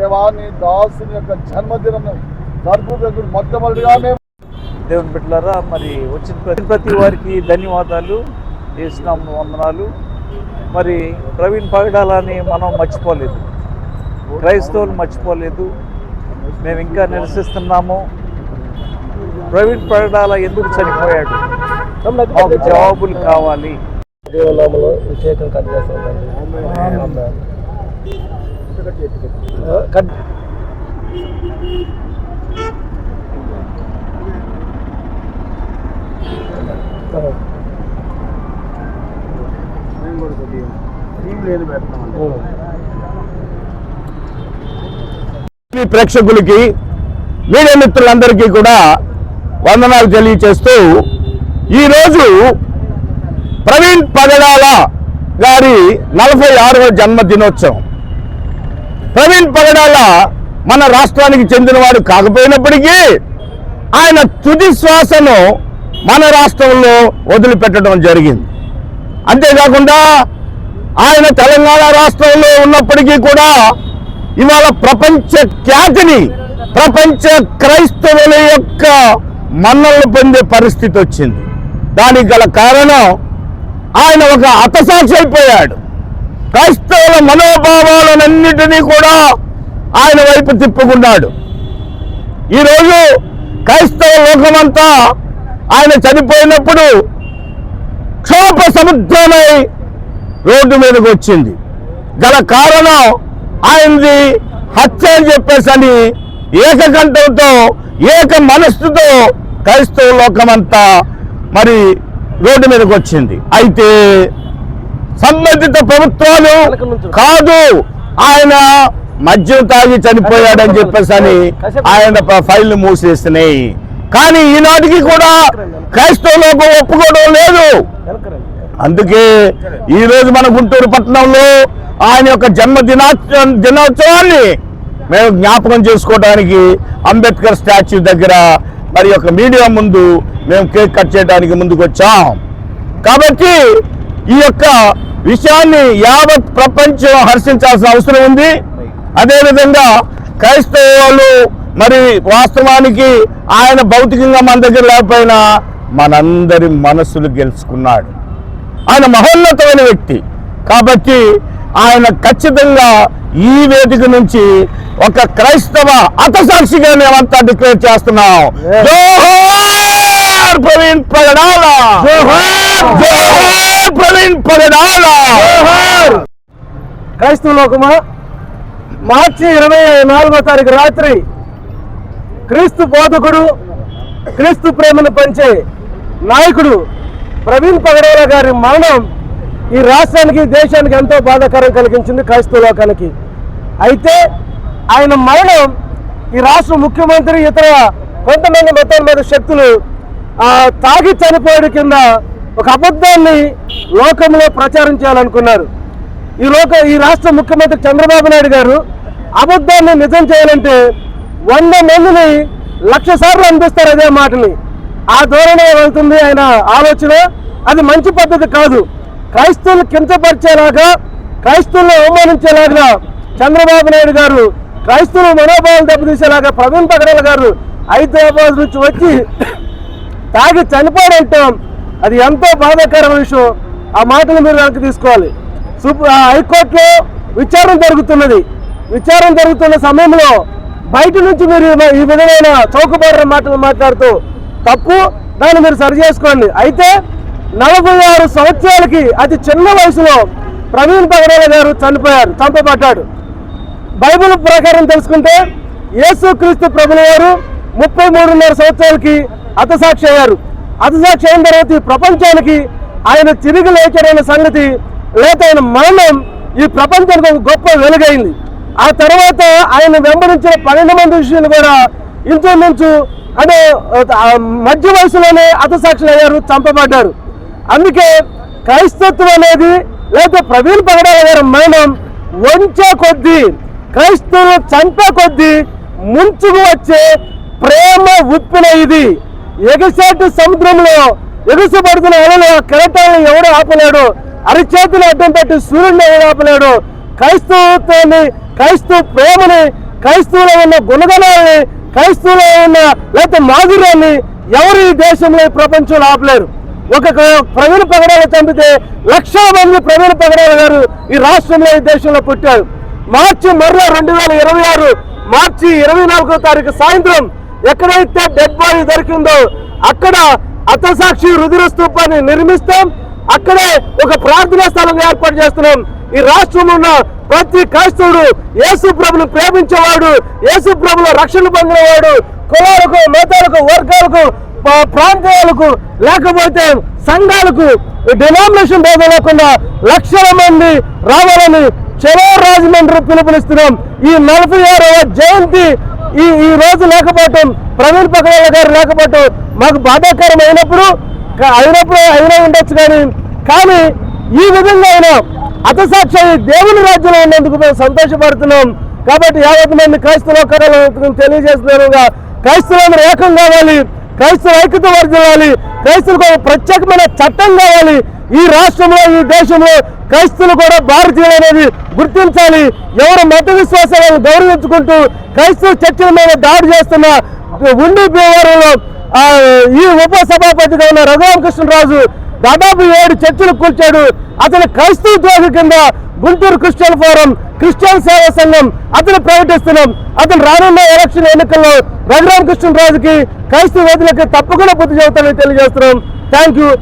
దేవా నీ దాసుని యొక్క జన్మదినం జరుపు మొట్టమొదటిగా మేము దేవుని బిడ్డలారా మరి వచ్చిన ప్రతి ప్రతి వారికి ధన్యవాదాలు. చేసినాం వందనాలు. మరి ప్రవీణ్ పగడాలని మనం మర్చిపోలేదు. క్రైస్తవులు మర్చిపోలేదు. మేము ఇంకా నిరసిస్తున్నాము ప్రవీణ్ పగడాల ఎందుకు చనిపోయాడు? మాకు జవాబులు కావాలి. దేవునామలో కట్ చేస్తాం కట్ టీవీ ప్రేక్షకులకి మీడియా మిత్రులందరికీ కూడా వందనాలు తెలియచేస్తూ ఈరోజు ప్రవీణ్ పగడాల గారి నలభై ఆరవ జన్మదినోత్సవం. ప్రవీణ్ పగడాల మన రాష్ట్రానికి చెందినవాడు కాకపోయినప్పటికీ ఆయన తుది శ్వాసను మన రాష్ట్రంలో వదిలిపెట్టడం జరిగింది. అంతేకాకుండా ఆయన తెలంగాణ రాష్ట్రంలో ఉన్నప్పటికీ కూడా ఇవాళ ప్రపంచ ఖ్యాతిని ప్రపంచ క్రైస్తవుల యొక్క మన్నలను పొందే పరిస్థితి వచ్చింది. దానికి గల కారణం ఆయన ఒక అతసాక్షి అయిపోయాడు. క్రైస్తవుల మనోభావాలన్నిటినీ కూడా ఆయన వైపు తిప్పుకున్నాడు. ఈరోజు క్రైస్తవ లోకమంతా ఆయన చనిపోయినప్పుడు క్షోభ సముద్రమై రోడ్డు మీదకి వచ్చింది. గల కారణం ఆయనది హత్య అని చెప్పేసి అని ఏకకంఠంతో ఏక మనస్సుతో క్రైస్తవ లోకమంతా మరి రోడ్డు మీదకి వచ్చింది. అయితే సంబంధిత ప్రభుత్వాలు కాదు. ఆయన మద్యం తాగి చనిపోయాడని చెప్పేసి అని ఆయన ఫైల్ మూసేసినాయి కానీ ఈనాటికి కూడా క్రైస్తవ లోకం ఒప్పుకోవడం లేదు. అందుకే ఈ రోజు మన గుంటూరు పట్టణంలో ఆయన యొక్క జన్మ దినా దినోత్సవాన్ని మేము జ్ఞాపకం చేసుకోవడానికి అంబేద్కర్ స్టాచ్యూ దగ్గర మరి యొక్క మీడియా ముందు మేము కేక్ కట్ చేయడానికి ముందుకు వచ్చాం కాబట్టి ఈ యొక్క విషయాన్ని యావత్ ప్రపంచం హర్షించాల్సిన అవసరం ఉంది. అదేవిధంగా క్రైస్తవ వాళ్ళు మరి వాస్తవానికి ఆయన భౌతికంగా మన దగ్గర లేకపోయినా మనందరి మనసులు గెలుచుకున్నాడు. ఆయన మహోన్నతమైన వ్యక్తి. కాబట్టి ఆయన ఖచ్చితంగా ఈ వేదిక నుంచి ఒక క్రైస్తవ అతసాక్షిగా మేమంతా డిక్లేర్ చేస్తున్నాం. జోహార్ ప్రవీణ్ క్రైస్తవ లోకమా? మార్చి ఇరవై నాలుగో తారీఖు రాత్రి క్రీస్తు బోధకుడు క్రీస్తు ప్రేమను పంచే నాయకుడు ప్రవీణ్ పగడేల గారి మరణం ఈ రాష్ట్రానికి దేశానికి ఎంతో బాధాకరం కలిగించింది క్రైస్తవ లోకానికి. అయితే ఆయన మరణం ఈ రాష్ట్ర ముఖ్యమంత్రి ఇతర కొంతమంది మతం మీద శక్తులు తాగి చనిపోయాడు కింద ఒక అబద్ధాన్ని లోకంలో ప్రచారం చేయాలనుకున్నారు. ఈ లోక ఈ రాష్ట్ర ముఖ్యమంత్రి చంద్రబాబు నాయుడు గారు అబద్ధాన్ని నిజం చేయాలంటే వంద మందిని లక్ష సార్లు అనిపిస్తారు అదే మాటని. ఆ ధోరణి వెళ్తుంది ఆయన ఆలోచన. అది మంచి పద్ధతి కాదు. క్రైస్తవులు కించపరిచేలాగా క్రైస్తవులను అవమానించేలాగా చంద్రబాబు నాయుడు గారు క్రైస్తవుల మనోభావాలు దెబ్బతీసేలాగా ప్రవీణ్ పగడల గారు హైదరాబాద్ నుంచి వచ్చి తాగి చనిపోవడంటాం అది ఎంతో బాధాకరమైన విషయం. ఆ మాటలు మీరు వెనక్కి తీసుకోవాలి. హైకోర్టులో విచారణ జరుగుతున్నది. విచారణ జరుగుతున్న సమయంలో బయట నుంచి మీరు ఈ- విధమైన చౌకబారిన మాటలు మాట్లాడుతూ తప్పు దాన్ని మీరు సరి చేసుకోండి. అయితే నలభై ఆరు సంవత్సరాలకి అతి చిన్న వయసులో ప్రవీణ్ పగడాల గారు చనిపోయారు చంపబడ్డాడు. బైబిల్ ప్రకారం తెలుసుకుంటే యేసుక్రీస్తు ప్రభుల వారు ముప్పై మూడున్నర సంవత్సరాలకి హతసాక్షి అయ్యారు. హతసాక్షి అయిన తర్వాత ఈ ప్రపంచానికి ఆయన తిరిగి లేచాడన్న సంగతి లేక ఆయన మరణం ఈ ప్రపంచానికి ఒక గొప్ప వెలుగైంది. ఆ తర్వాత ఆయన వెంబడించిన పన్నెండు మంది విషయాలు కూడా ఇంచుమించు అంటే మధ్య వయసులోనే అతసాక్షులు అయ్యారు చంపబడ్డారు. అందుకే క్రైస్తత్వం అనేది లేదా ప్రవీణ్ పగడాల గారి మరణం వంచే కొద్దీ క్రైస్తవులు చంపే కొద్దీ ముంచుకు వచ్చే ప్రేమ ఉప్పిన ఇది. ఎగసాటి సముద్రంలో ఎగసపడుతున్న అలలు ఆ కెరటాలను ఎవడు ఆపలేడు? అరిచేతులు అడ్డం పెట్టి సూర్యుడిని ఎవడు ఆపలేడు? క్రైస్తవత్వాన్ని క్రైస్తవ ప్రేమని క్రైస్తవులో ఉన్న గుణగణాలని క్రైస్తవులో ఉన్న లేకపోతే మాధుర్యాన్ని ఎవరు ఈ దేశంలో ఈ ప్రపంచంలో ఆపలేరు? ఒక ప్రవీణ పగడాలు చంపితే లక్షల మంది ప్రవీణ పగడాల గారు ఈ రాష్ట్రంలో ఈ దేశంలో పుట్టారు. మార్చి మరలా రెండు వేల ఇరవై ఆరు మార్చి ఇరవై నాలుగో తారీఖు సాయంత్రం ఎక్కడైతే డెడ్ బాడీ దొరికిందో అక్కడ అతసాక్షి రుధిర స్థూపాన్ని నిర్మిస్తాం. అక్కడే ఒక ప్రార్థనా స్థలం ఏర్పాటు చేస్తున్నాం. ఈ రాష్ట్రంలో ఉన్న ప్రతి క్రైస్తవుడు యేసు ప్రభును ప్రేమించేవాడు యేసు ప్రభులో రక్షణ పొందినవాడు కులాలకు మతాలకు వర్గాలకు ప్రాంతాలకు లేకపోతే సంఘాలకు డినామినేషన్ భేదం లేకుండా లక్షల మంది రావాలని చెరో రాజమండ్రి పిలుపునిస్తున్నాం. ఈ నలభై ఆరవ జయంతి ఈ ఈ రోజు లేకపోవటం ప్రవీణ్ పగడాల గారు లేకపోవటం మాకు బాధాకరం అయినప్పుడు అయినప్పుడు అయినా ఉండొచ్చు కానీ కానీ ఈ విధంగా అయినా అతసాక్షి దేవుని రాజ్యంలో ఉన్నందుకు మేము సంతోషపడుతున్నాం. కాబట్టి యావత్ మంది క్రైస్తవ తెలియజేస్తున్న తెలియజేస్తున్నారుగా. క్రైస్తవులందరూ ఏకం కావాలి. క్రైస్తవ ఐక్యత వర్ధిల్లాలి. క్రైస్తవులకు ప్రత్యేకమైన చట్టం కావాలి. ఈ రాష్ట్రంలో ఈ దేశంలో క్రైస్తవులు కూడా భారతీయులు అనేది గుర్తించాలి. ఎవరు మత విశ్వాసాలను గౌరవించుకుంటూ క్రైస్తవ చర్చల మీద దాడి చేస్తున్న ఉండి వ్యవహారంలో ఈ ఉప సభాపతిగా ఉన్న రఘురామకృష్ణరాజు దాదాపు ఏడు చర్చలు కూర్చాడు అతను క్రైస్తవ ద్రోహి కింద గుంటూరు క్రిస్టియన్ ఫోరం క్రిస్టియన్ సేవా సంఘం అతను ప్రకటిస్తున్నాం. అతను రానున్న ఎలక్షన్ ఎన్నికల్లో రఘురామకృష్ణరాజుకి క్రైస్తవ వేదికకి తప్పకుండా బుద్ధి చెబుతానని తెలియజేస్తున్నాం. Thank you.